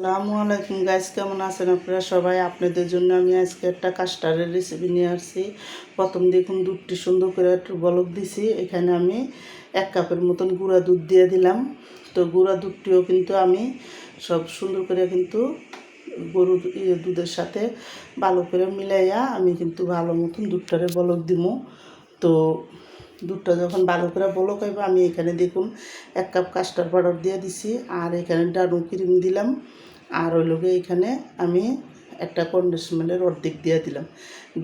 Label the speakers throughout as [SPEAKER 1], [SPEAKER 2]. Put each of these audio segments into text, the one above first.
[SPEAKER 1] আসসালামু আলাইকুম গাইস কেমন আছেন আপনারা সবাই? আপনাদের জন্য আমি আজকে একটা কাস্টারের রেসিপি নিয়ে আসছি। প্রথম দেখুন দুধটি সুন্দর করে একটু বলক দিছি। এখানে আমি এক কাপের মতন গুঁড়া দুধ দিয়ে দিলাম। তো গুঁড়া দুধটিও কিন্তু আমি সব সুন্দর করে কিন্তু গরুর ইয়ে দুধের সাথে ভালো করে মিলাইয়া আমি কিন্তু ভালো মতন দুধটারে বলক দিমু। তো দুধটা যখন ভালো করে বলক হইব, আমি এখানে দেখুন এক কাপ কাস্টার পাউডার দিয়ে দিছি, আর এখানে ডানু ক্রিম দিলাম, আর ওই লোকে এখানে আমি একটা কন্ডেন্স মিলের অর্ধেক দিয়ে দিলাম।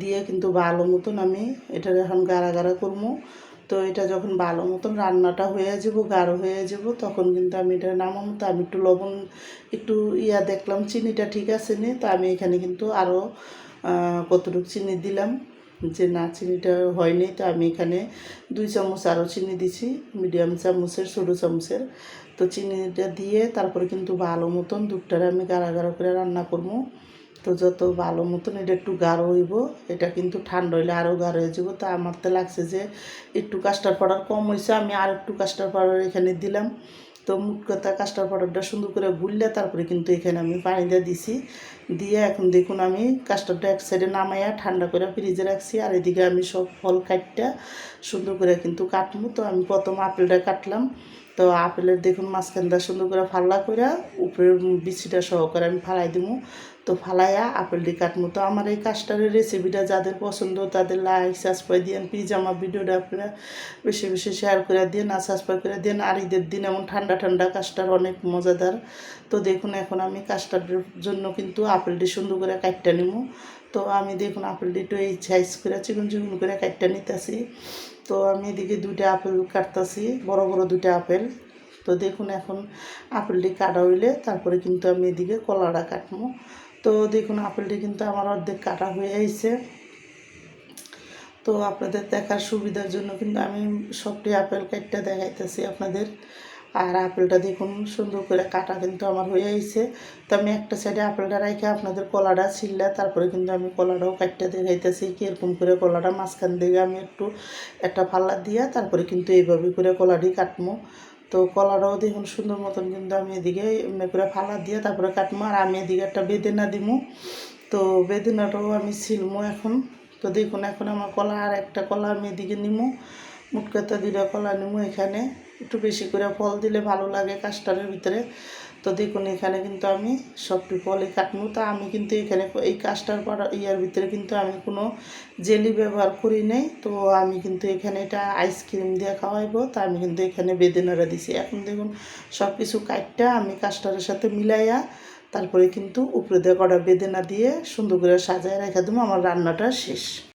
[SPEAKER 1] দিয়ে কিন্তু ভালো মতন আমি এটা এখন গাড়া গাড়া করব। তো এটা যখন ভালো মতন রান্নাটা হয়ে যাব, গাঢ় হয়ে যাব, তখন কিন্তু আমি এটা নামাবো। তো আমি একটু লবণ, একটু ইয়া দেখলাম, চিনিটা ঠিক আছে নি, তো আমি এখানে কিন্তু আরও কতটুকু চিনি দিলাম। যে না চিনিটা হয়নি, তো আমি এখানে দুই চামচ আরও চিনি দিছি, মিডিয়াম চামচের, ছোটো চামচের। তো চিনিটা দিয়ে তারপরে কিন্তু ভালো মতন দুধটারে আমি গাড়া গাঢ় করে রান্না করব। তো যত ভালো মতন এটা একটু গাঢ় হইব, এটা কিন্তু ঠান্ডা হইলে আরও গাঢ় হয়ে যাব। তো আমার তো লাগছে যে একটু কাস্টার পাউডার কম হয়েছে আমি আর একটু কাস্টার পাউডার এখানে দিলাম। তো মুখ কথা কাস্টার পাউডারটা সুন্দর করে গুললে তারপরে কিন্তু এখানে আমি পানি দিয়ে দিছি। দিয়ে এখন দেখুন আমি কাস্টারটা এক সাইডে নামাইয়া ঠান্ডা করে ফ্রিজে রাখছি আর এদিকে আমি সব ফল কাটটা সুন্দর করে কিন্তু কাটবো তো আমি প্রথম আপেলটা কাটলাম। তো আপেলের দেখুন মাঝখানটা সুন্দর করে ফাল্লা করে উপরের বিচিটা সহকারে আমি ফালাই দিব তো ফালাইয়া আপেলটি কাটবো তো আমার এই কাস্টারের রেসিপিটা যাদের পছন্দ, তাদের লাইক সাবস্ক্রাইব দিন প্লিজ আমার ভিডিওটা আপনারা বেশি বেশি শেয়ার করে দিন আর সাবস্ক্রাইব করে দিন আর ঈদের দিন এমন ঠান্ডা ঠান্ডা কাস্টার অনেক মজাদার। তো দেখুন এখন আমি কাস্টারের জন্য কিন্তু আপেলটি সুন্দর করে কাটটা নিব তো আমি দেখুন আপেলটি একটু এই সাইজ করে চিকুন চিকুন করে কাটটা নিতেছি। তো আমি এদিকে দুইটা আপেল কাটতেছি, বড় বড় দুইটা আপেল। তো দেখুন এখন আপেলটি কাটা হইলে তারপরে কিন্তু আমি এদিকে কলাটা কাটবো তো দেখুন, আপেলটি কিন্তু আমার অর্ধেক কাটা হয়ে আইছে। তো আপনাদের দেখার সুবিধার জন্য কিন্তু আমি সবটি আপেল কাটটা দেখাইতেছি আপনাদের। আর আপেলটা দেখুন, সুন্দর করে কাটা কিন্তু আমার হয়ে আইছে। তো আমি একটা সাইডে আপেলটা রেখে আপনাদের কলাটা ছিললে তারপরে কিন্তু আমি কলাটাও কাটতে দেখাইতেছি, কীরকম করে কলাটা মাঝখান দিকে আমি একটু একটা ফাল্লা দিয়া, তারপরে কিন্তু এইভাবে করে কলাটি কাটবো তো কলাটাও দেখুন সুন্দর মতন কিন্তু আমি এদিকে এমনি করে ফালা দিয়ে তারপরে কাটমো, আর আমি এদিকে একটা বেদেনা দিমু। তো বেদেনাটাও আমি ছিলমো এখন। তো দেখুন, এখন আমার কলা আর একটা কলা আমি এদিকে নিমু। মুটকাতা দুইটা কলা নিমু এখানে। একটু বেশি করে ফল দিলে ভালো লাগে কাস্টারের ভিতরে। তো দেখুন, এখানে কিন্তু আমি সবটি ফলই কাটবো তা আমি কিন্তু এখানে এই কাস্টার পাড়া ইয়ার ভিতরে কিন্তু আমি কোনো জেলি ব্যবহার করি নাই। তো আমি কিন্তু এখানে এটা আইসক্রিম দিয়ে খাওয়াইবো। তা আমি কিন্তু এখানে বেদেনারা দিছি। এখন দেখুন সব কিছু কাটটা আমি কাস্টারের সাথে মিলাইয়া তারপরে কিন্তু উপরে দিয়ে কটা বেদেনা দিয়ে সুন্দর করে সাজায় রেখে দেবো। আমার রান্নাটা শেষ।